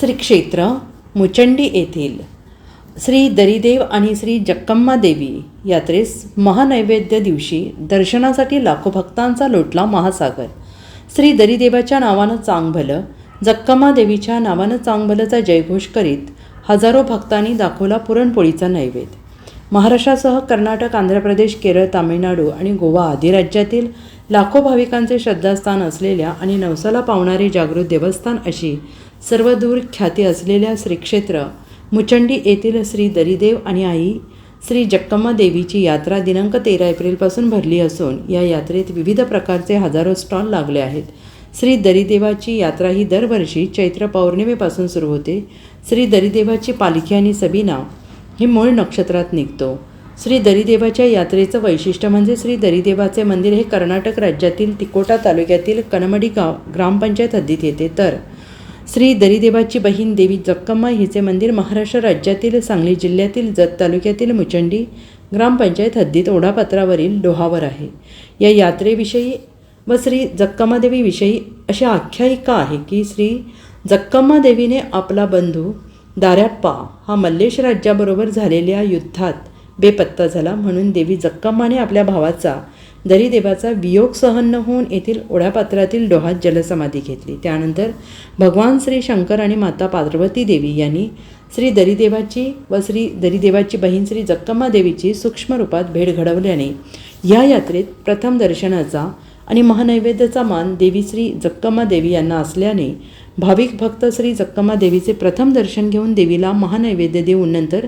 श्री क्षेत्र मुचंडी येथील श्री दरिदेव आणि श्री जक्कम्मा देवी यात्रेस महानैवेद्य दिवशी दर्शनासाठी लाखो भक्तांचा लोटला महासागर. श्री दरिदेवाच्या नावानं चांगभलं जक्कम्मा देवीच्या नावानं चांगभलंचा जयघोष करीत हजारो भक्तांनी दाखवला पुरणपोळीचा नैवेद्य. महाराष्ट्रासह कर्नाटक आंध्र प्रदेश केरळ तामिळनाडू आणि गोवा आदी राज्यातील लाखो भाविकांचे श्रद्धास्थान असलेल्या आणि नवसाला पावणारे जागृत देवस्थान अशी सर्वदूर ख्याती असलेल्या श्रीक्षेत्र मुचंडी येथील श्री दरिदेव आणि आई श्री जक्कम्मा देवीची यात्रा दिनांक तेरा एप्रिलपासून भरली असून या यात्रेत विविध प्रकारचे हजारो स्टॉल लागले आहेत. श्री दरिदेवाची यात्रा ही दरवर्षी चैत्र पौर्णिमेपासून सुरू होते. श्री दरिदेवाची पालखी आणि सबीना ही मूळ नक्षत्रात निघतो. श्री दरिदेवाच्या यात्रेचं वैशिष्ट्य म्हणजे श्री दरिदेवाचे मंदिर हे कर्नाटक राज्यातील तिकोटा तालुक्यातील कनमडी गाव ग्रामपंचायत हद्दीत येते. तर श्री दरिदेवाची बहीण देवी जक्कम्मा हिचे मंदिर महाराष्ट्र राज्यातील सांगली जिल्ह्यातील जत तालुक्यातील मुचंडी ग्रामपंचायत हद्दीत ओढापत्रावरील डोहावर आहे. या यात्रेविषयी व श्री जक्कम्मा देवीविषयी अशी आख्यायिका आहे की श्री जक्कम्मा देवीने आपला बंधू दार्याप्पा हा मल्लेश राज्याबरोबर झालेल्या युद्धात बेपत्ता झाला म्हणून देवी जक्कम्माने आपल्या भावाचा दरीदेवाचा वियोग सहन न होऊन येथील ओढापात्रातील डोहात जलसमाधी घेतली. त्यानंतर भगवान श्री शंकर आणि माता पार्वती देवी यांनी श्री दरिदेवाची व श्री दरिदेवाची बहीण श्री जक्कम्मा देवीची सूक्ष्म रूपात भेट घडवल्याने या यात्रेत प्रथम दर्शनाचा आणि महानैवेद्याचा मान देवी श्री जक्कम्मा देवी यांना असल्याने भाविक भक्त श्री जक्कमा देवीचे प्रथम दर्शन घेऊन देवीला महानैवेद्य देऊन नंतर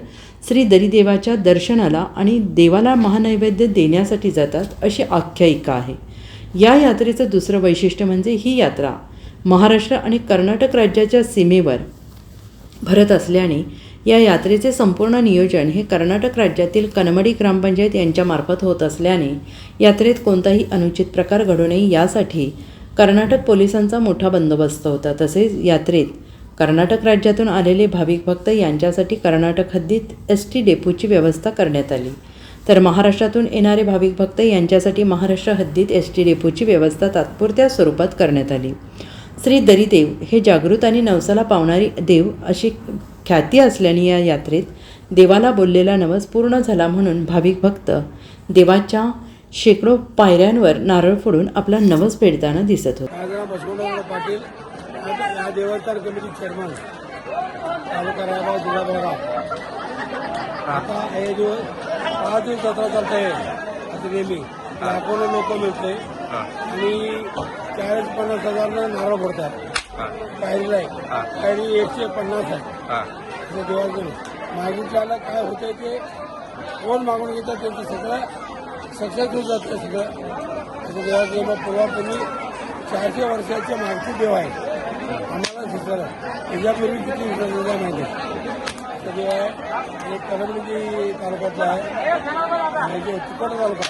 श्री दरिदेवाच्या दर्शनाला आणि देवाला महानैवेद्य देण्यासाठी जातात अशी आख्यायिका आहे. या यात्रेचं दुसरं वैशिष्ट्य म्हणजे ही यात्रा महाराष्ट्र आणि कर्नाटक राज्याच्या सीमेवर भरत असल्याने या यात्रेचे संपूर्ण नियोजन हे कर्नाटक राज्यातील कनमडी ग्रामपंचायत यांच्यामार्फत होत असल्याने यात्रेत कोणताही अनुचित प्रकार घडू नये यासाठी कर्नाटक पोलिसांचा मोठा बंदोबस्त होता तसेच यात्रेत. कर्नाटक राज्यातून आलेले भाविक भक्त यांच्यासाठी कर्नाटक हद्दीत एस टी डेपोची व्यवस्था करण्यात आली. तर महाराष्ट्रातून येणारे भाविक भक्त यांच्यासाठी महाराष्ट्र हद्दीत एस टी डेपोची व्यवस्था तात्पुरत्या स्वरूपात करण्यात आली. श्री दरिदेव हे जागृत आणि नवसाला पावणारी देव अशी ख्याती असल्याने या यात्रेत देवाला बोललेला नवस पूर्ण झाला म्हणून भाविक भक्त देवाच्या शेकडो पायऱ्यांवर नारळ फोडून आपला नवस फेडताना दिसत होते. पाटील आता या देवस्थान कमिटी चेअरमन तालुका रायगाव जिल्हा बेळगाव. आता हे दिवस पाच दिवस जत्रा चालत आहे आता नेहमी. लाखोनं लोक मिळते. आणि चाळीस पन्नास हजार नारळ फोडतात. पायरीला आहे पायरी एकशे पन्नास आहे. देवाचं मागितल्याला काय होतंय ते कोण मागून घेतात त्यांचं सगळं सक्सेस होत जातं सगळं. देवाचं मग पूर्वापूर्वी चारशे वर्षाच्या माहिती देव आहे. आम्हाला सुचलं त्याच्यापूर्वी किती विसर्जन माहिती. सगळं देव आहे. आणि कलमडी तालुक्यातला आहे. म्हणजे चिकट तालुका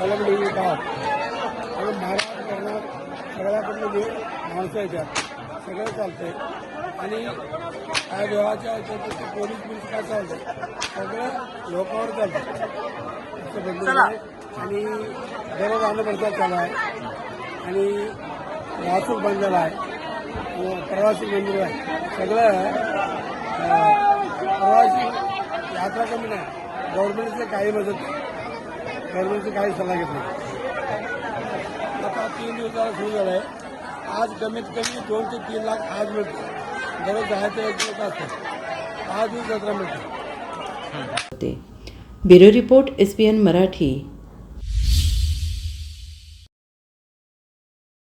कलमडी गाव. आणि महाराष्ट्र कर्नाटक सगळ्याकडनं देव माणसं येतात सगळं चालतंय. आणि काय देवाच्या पोलीस बिलीस काय चालतं सगळं लोकांवर चालतं असं बंधन आहे आणि दररोज अन्न प्रचार चालू आहे. आणि वाहतूक बंद झाला आहे प्रवासी मंदिर आहे. सगळं प्रवासी यात्रा कमी नाही. गव्हर्नमेंटचं काही मदत गव्हर्नमेंटची काही सल्ला घेत नाही. आता तीन दिवसाला सुरू झालं आहे आज कमीत कमी दोन ते तीन लाख आज मिळतो दररोज दहा ते एक दिवस जत्रा मिळते. Bureau report SPN Marathi.